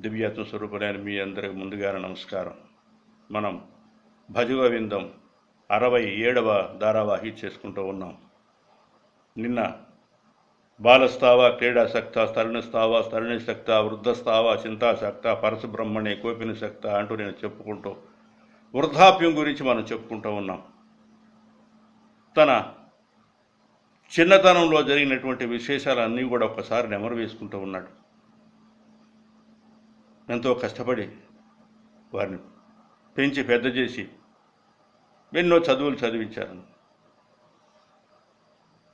దివ్యత్వ స్వరూపుడైన మీ అందరికి ముందుగా నమస్కారం. మనం భజగోవిందం అరవై ఏడవ ధారావాహి చేసుకుంటూ ఉన్నాం. నిన్న బాలస్తావ క్రీడాసక్త తరుణస్తావ తరుణిసక్త వృద్ధస్తావ చింతాసక్త పరశుబ్రహ్మణ్య కోపిని శక్త అంటూ నేను చెప్పుకుంటూ వృద్ధాప్యం గురించి మనం చెప్పుకుంటూ ఉన్నాం. తన చిన్నతనంలో జరిగినటువంటి విశేషాలన్నీ కూడా ఒకసారి నెమరు వేసుకుంటూ ఉన్నాడు. ఎంతో కష్టపడి వారిని పెంచి పెద్ద చేసి ఎన్నో చదువులు చదివించారు.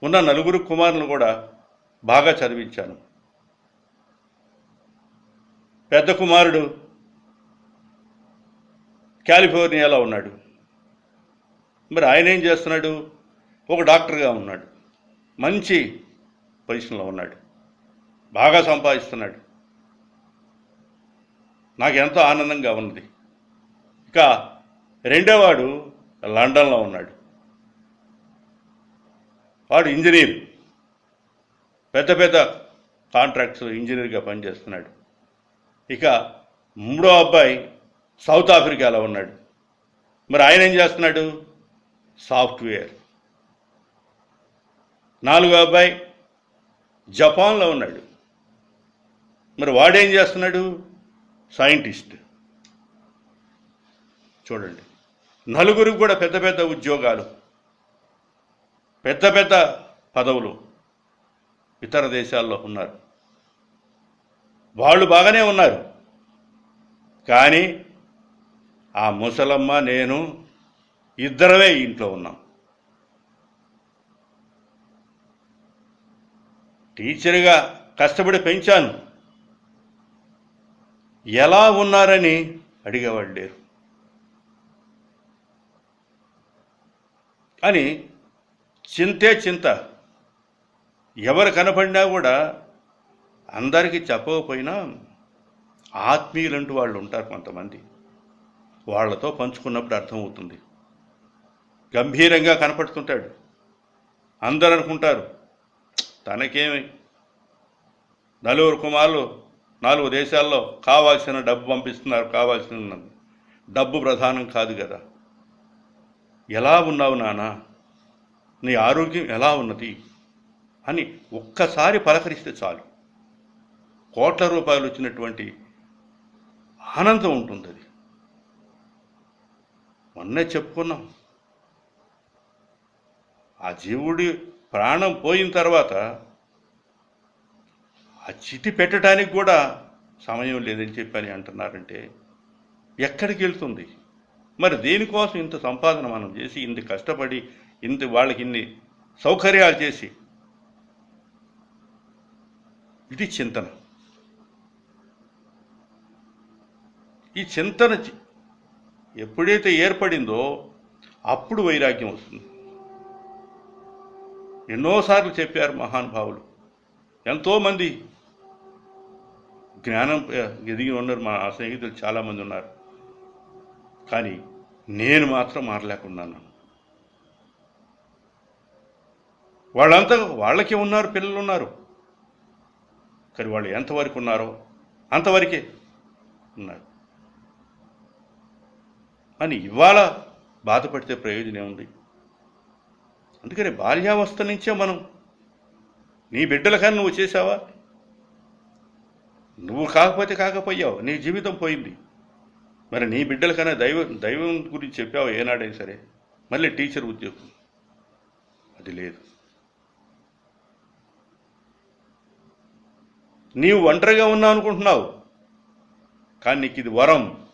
ఉన్న నలుగురు కుమారులు కూడా బాగా చదివించాను. పెద్ద కుమారుడు కాలిఫోర్నియాలో ఉన్నాడు. మరి ఆయన ఏం చేస్తున్నాడు? ఒక డాక్టర్గా ఉన్నాడు. మంచి పొజిషన్లో ఉన్నాడు. బాగా సంపాదిస్తున్నాడు. నాకు ఎంతో ఆనందంగా ఉన్నది. ఇక రెండోవాడు లండన్లో ఉన్నాడు. వాడు ఇంజనీర్. పెద్ద పెద్ద కాంట్రాక్ట్స్ ఇంజనీర్గా పనిచేస్తున్నాడు. ఇక మూడో అబ్బాయి సౌత్ ఆఫ్రికాలో ఉన్నాడు. మరి ఆయన ఏం చేస్తున్నాడు? సాఫ్ట్వేర్. నాలుగో అబ్బాయి జపాన్లో ఉన్నాడు. మరి వాడేం చేస్తున్నాడు? సైంటిస్ట్. చూడండి. నలుగురికి కూడా పెద్ద పెద్ద ఉద్యోగాలు. పెద్ద పెద్ద పదవులు ఇతర దేశాల్లో ఉన్నారు. వాళ్ళు బాగానే ఉన్నారు. కానీ ఆ ముసలమ్మ నేను ఇద్దరమే ఇంట్లో ఉన్నాం. టీచర్గా కష్టపడి పెంచాను. ఎలా ఉన్నారని అడిగేవాళ్ళు లేరు. అని చింతే చింత ఎవరు కనపడినా కూడా అందరికీ చెప్పకపోయినా ఆత్మీయులంటూ వాళ్ళు ఉంటారు కొంతమంది. వాళ్ళతో పంచుకున్నప్పుడు అర్థమవుతుంది. గంభీరంగా కనపడుతుంటాడు. అందరు అనుకుంటారు తనకేమి? నలుగురు కుమారులు నాలుగు దేశాల్లో కావాల్సిన డబ్బు పంపిస్తున్నారు కావాల్సిన డబ్బు ప్రధానం కాదు కదా. ఎలా ఉన్నావు నాన్న నీ ఆరోగ్యం ఎలా ఉన్నది? అని ఒక్కసారి పలకరిస్తే చాలు. కోట్ల రూపాయలు వచ్చినటువంటి ఆనందం ఉంటుంది అది. మొన్నే చెప్పుకున్నాం. ఆ జీవుడి ప్రాణం పోయిన తర్వాత ఆ చితి పెట్టడానికి కూడా సమయం లేదని చెప్పని అంటున్నారంటే ఎక్కడికి వెళ్తుంది? మరి దేనికోసం ఇంత సంపాదన మనం చేసి ఇంత కష్టపడి ఇంత వాళ్ళకి ఇన్ని సౌకర్యాలు చేసి? ఇది చింతన. ఈ చింతన చి- ఎప్పుడైతే ఏర్పడిందో అప్పుడు వైరాగ్యం వస్తుంది. ఎన్నోసార్లు చెప్పారు మహానుభావులు. ఎంతోమంది జ్ఞానం ఎదిగి ఉన్నారు మా స్నేహితులు చాలామంది ఉన్నారు. కానీ నేను మాత్రం మారలేకున్నాను. వాళ్ళంతా వాళ్ళకే ఉన్నారు పిల్లలు ఉన్నారు. కానీ వాళ్ళు ఎంతవరకు ఉన్నారో అంతవరకే ఉన్నారు. అని ఇవాళ బాధపడితే ప్రయోజనం ఉంది అందుకని బాల్యావస్థ నుంచే మనం నీ బిడ్డలకని నువ్వు చేసావా నువ్వు కాకపోతే కాకపోయావు నీ జీవితం పోయింది. మరి నీ బిడ్డలకన్నా దైవం దైవం గురించి చెప్పావు ఏనాడైనా సరే మళ్ళీ టీచర్ ఉద్యోగం. అది లేదు. నీవు ఒంటరిగా ఉన్నావు అనుకుంటున్నావు కానీ నీకు ఇది వరం.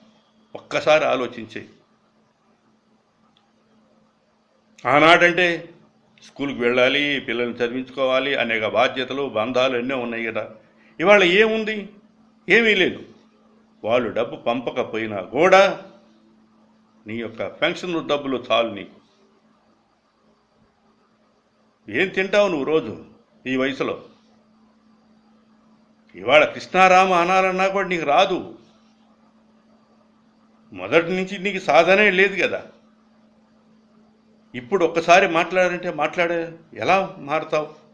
ఒక్కసారి ఆలోచించే. ఆనాడంటే స్కూల్కి వెళ్ళాలి పిల్లల్ని చదివించుకోవాలి అనేక బాధ్యతలు బంధాలు ఎన్నో ఉన్నాయి కదా. ఇవాళ ఏముంది? ఏమీ లేదు. వాళ్ళు డబ్బు పంపకపోయినా కూడా నీ యొక్క పెన్షన్ డబ్బులు చాలు నీకు. ఏం తింటావు నువ్వు రోజు ఈ వయసులో? ఇవాళ కృష్ణారామ అనాలన్నా కూడా నీకు రాదు. మొదటి నుంచి నీకు సాధనే లేదు కదా. ఇప్పుడు ఒక్కసారి మాట్లాడంటే మాట్లాడే. ఎలా మారుతావు?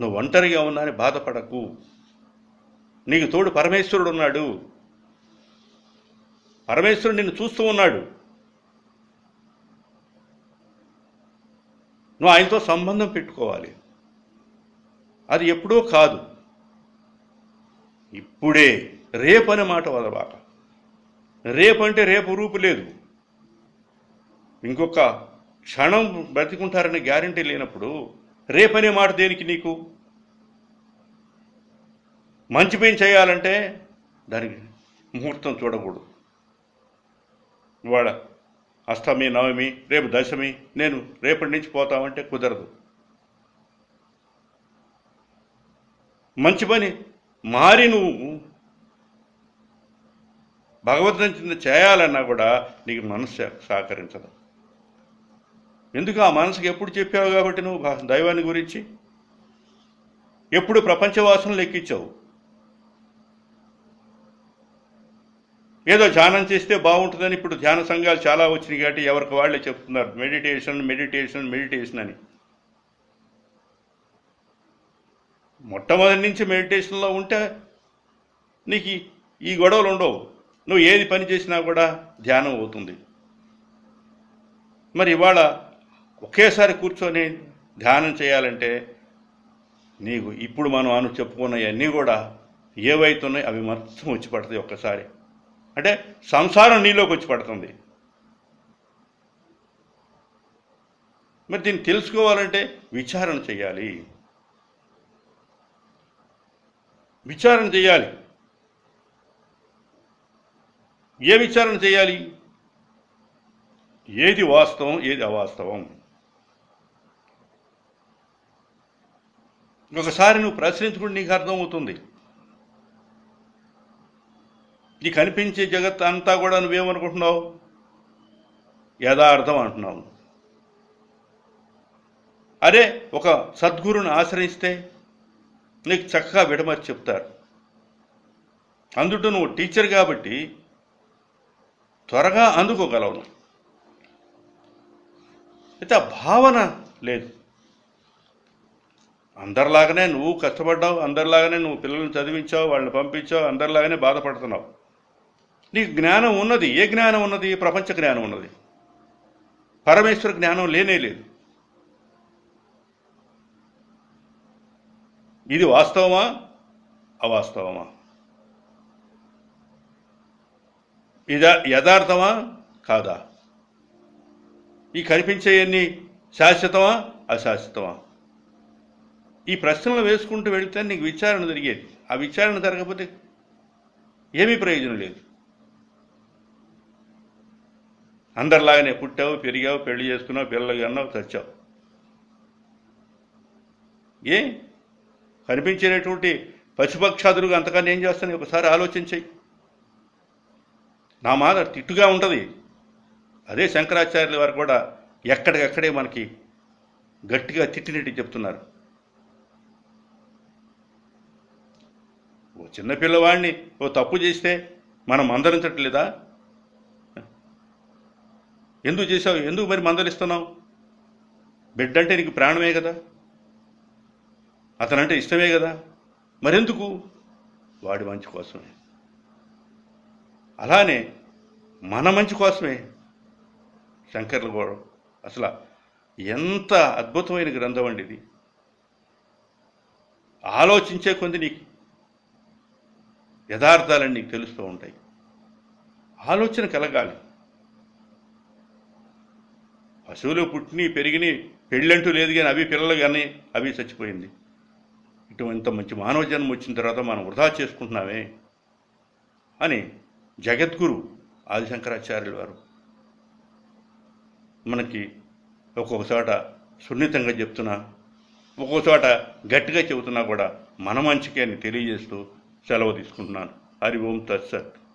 నువ్వు ఒంటరిగా ఉన్నాని బాధపడకు. నీకు తోడు పరమేశ్వరుడు ఉన్నాడు. పరమేశ్వరుడు నిన్ను చూస్తూ ఉన్నాడు. నువ్వు ఆయనతో సంబంధం పెట్టుకోవాలి. అది ఎప్పుడో కాదు. ఇప్పుడే రేపు అనే మాట వదలబాక రేపు అంటే రేపు రూపు లేదు. ఇంకొక క్షణం బ్రతికుంటారనే గ్యారంటీ లేనప్పుడు రేపనే మాట దేనికి నీకు? మంచి పని చేయాలంటే దానికి ముహూర్తం చూడకూడదు. వాడ అష్టమి నవమి రేపు దశమి నేను రేపటి నుంచి పోతామంటే కుదరదు. మంచి పని మారి నువ్వు భగవద్గీత చేయాలన్నా కూడా నీకు మనసు సహకరించదు. ఎందుకు ఆ మనసుకి ఎప్పుడు చెప్పావు కాబట్టి నువ్వు దైవాన్ని గురించి? ఎప్పుడు ప్రపంచవాసనలు ఎక్కించావు ఏదో ధ్యానం చేస్తే బాగుంటుందని ఇప్పుడు ధ్యాన సంఘాలు చాలా వచ్చినాయి కాబట్టి ఎవరికి వాళ్ళే చెప్తున్నారు. మెడిటేషన్ మెడిటేషన్ మెడిటేషన్ అని. మొట్టమొదటి నుంచి మెడిటేషన్లో ఉంటే నీకు ఈ గొడవలు ఉండవు. నువ్వు ఏది పని చేసినా కూడా ధ్యానం అవుతుంది. మరి ఇవాళ ఒకేసారి కూర్చొని ధ్యానం చేయాలంటే నీకు ఇప్పుడు మనం అను చెప్పుకున్నవన్నీ కూడా ఏవైతున్నాయి అవి మొత్తం వచ్చి పడుతుంది ఒక్కసారి. అంటే సంసారం నీలోకి వచ్చి పడుతుంది. మరి దీన్ని తెలుసుకోవాలంటే విచారణ చేయాలి. విచారణ చేయాలి. ఏ విచారణ చేయాలి? ఏది వాస్తవం ఏది అవాస్తవం? ఒకసారి నువ్వు ప్రశ్నించుకుంటే నీకు అర్థమవుతుంది. నీకు కనిపించే జగత్ అంతా కూడా నువ్వేమనుకుంటున్నావు? యథార్థం అంటున్నావు. అరే ఒక సద్గురుని ఆశ్రయిస్తే నీకు చక్కగా విడమర్చి చెప్తారు. అందుట నువ్వు టీచర్ కాబట్టి త్వరగా అందుకోగలవు. అయితే ఆ భావన లేదు. అందరిలాగానే నువ్వు కష్టపడ్డావు అందరిలాగానే నువ్వు పిల్లల్ని చదివించావు వాళ్ళని పంపించావు అందరిలాగానే బాధపడుతున్నావు. నీకు జ్ఞానం ఉన్నది. ఏ జ్ఞానం ఉన్నది? ప్రపంచ జ్ఞానం ఉన్నది. పరమేశ్వర జ్ఞానం లేనే లేదు. ఇది వాస్తవమా? అవాస్తవమా? ఇదా యథార్థమా? కాదా? ఈ కనిపించేయన్నీ శాశ్వతమా? అశాశ్వతమా? ఈ ప్రశ్నలు వేసుకుంటూ వెళితే నీకు విచారణ జరిగేది. ఆ విచారణ జరగకపోతే ఏమీ ప్రయోజనం లేదు. అందరిలాగానే పుట్టావు పెరిగావు పెళ్ళి చేసుకున్నావు పిల్లలు అన్నావు చచ్చావు. ఏ? కనిపించేటటువంటి పశుపక్షాదులుగా అంతకన్నా ఏం చేస్తాను? ఒకసారి ఆలోచించాయి. నా మాట తిట్టుగా ఉంటుంది. అదే శంకరాచార్యుల వారు కూడా ఎక్కడికక్కడే మనకి గట్టిగా తిట్టినట్టు చెప్తున్నారు. ఓ చిన్నపిల్లవాడిని ఓ తప్పు చేస్తే మనం మందరించట్లేదా ఎందుకు చేసావు ఎందుకు మరి మందలిస్తున్నావు? బిడ్డ అంటే నీకు ప్రాణమే కదా. అతనంటే ఇష్టమే కదా. మరెందుకు? వాడి మంచి కోసమే. అలానే మన మంచి కోసమే. శంకర్లు కూడా అసలు ఎంత అద్భుతమైన గ్రంథం అండి ఇది. ఆలోచించే కొంది నీకు యథార్థాలని నీకు తెలుస్తూ ఉంటాయి. ఆలోచన కలగాలి. పశువులు పుట్టిని పెరిగిని పెళ్ళంటూ లేదు కానీ అవి పిల్లలు కానీ అవి చచ్చిపోయింది. ఇటువంటి మంచి మానవ జన్మ వచ్చిన తర్వాత మనం వృధా చేసుకుంటున్నామే అని జగద్గురు ఆదిశంకరాచార్యులు వారు మనకి ఒక్కొక్క చోట సున్నితంగా చెప్తున్నా ఒక్కొక్క చోట గట్టిగా చెబుతున్నా కూడా మన మంచికే అని తెలియజేస్తూ సెలవు తీసుకుంటున్నాను. హరి ఓం తత్సత్.